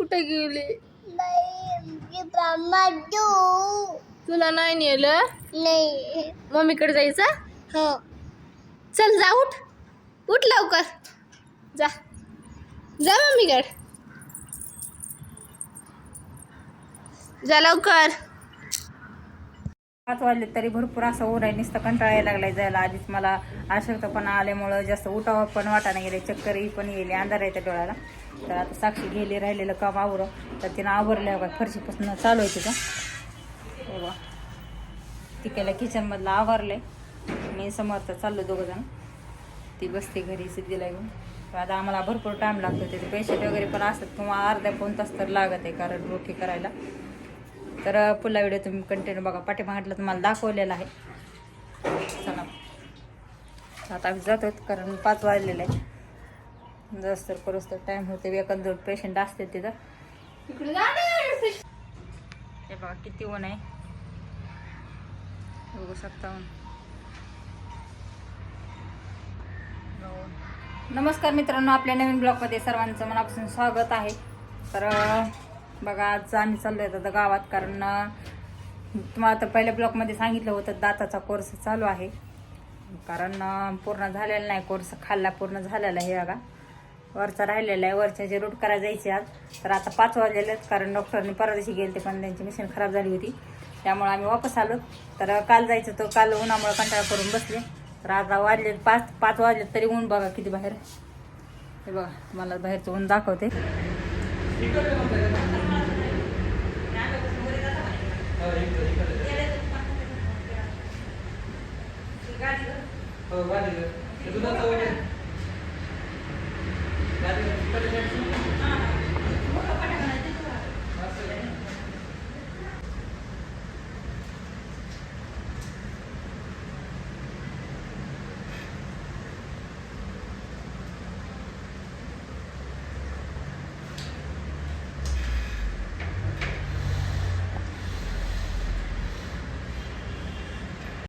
कुठे गेले? तुला नाही नेलं? नाही. मम्मीकडे जायचं? हो. चल जा उठ. उठ लवकर. जा. जा मम्मीकडे. जा लवकर. पाच वाजले तरी भरपूर असं ओढाय नुसतं कंटाळा लागलाय जायला. आधीच मला अशक्तपणा आल्यामुळं जास्त उठावं पण वाटाणा गेले चक्करही पण येईल अंधार येते डोळ्याला. तर आता साक्षी गेली राहिलेलं काम आवरं. तर तिनं आवरलं बघा फरशीपासून चालू आहे तिथं हो बा तिकडल्या किचनमधलं आवरलंय. मी समर्थ चाललो दोघं जण. ती बसते घरी सिद्धीला घेऊन. आता आम्हाला भरपूर टाईम लागतो. तिथे पेशंट वगैरे पण असतात. किंवा अर्ध्या पाऊन तास तर लागत आहे कारण रोटी करायला. तर पुन्हा व्हिडिओ तुम्ही कंटिन्यू बघा. पाठीमागटलं तुम्हाला दाखवलेला आहे. चला. आता आम्ही जातो कारण पाच वाजलेले आहे जास्त तर करूच तर टाईम होते एखादं पेशंट असते तिथं. हे बघा किती ऊन आहे. बघू शकता नमस्कार मित्रांनो आपल्या नवीन ब्लॉगमध्ये सर्वांचं मनापासून स्वागत आहे. तर बघा आज आम्ही चाललो आहे आता गावात कारण तुम्हाला तर पहिल्या ब्लॉकमध्ये सांगितलं होतं दाताचा कोर्स चालू आहे. कारण पूर्ण झालेला नाही कोर्स खाल्ला पूर्ण झालेला आहे बघा. वरचा राहिलेला आहे वरच्या जे रूट करायला जायचे आज तर आता पाच वाजलेले कारण डॉक्टरने परदेशी गेले ते पण त्यांची मशीन खराब झाली होती. त्यामुळे आम्ही वापस आलो. तर काल जायचं तो काल उन्हामुळे कंटाळा करून बसले. तर आता वाजले पाच पाच वाजले तरी ऊन बघा किती बाहेर हे बघा तुम्हाला बाहेरचं ऊन दाखवते. हो गादी दुधाचा वगैरे गादी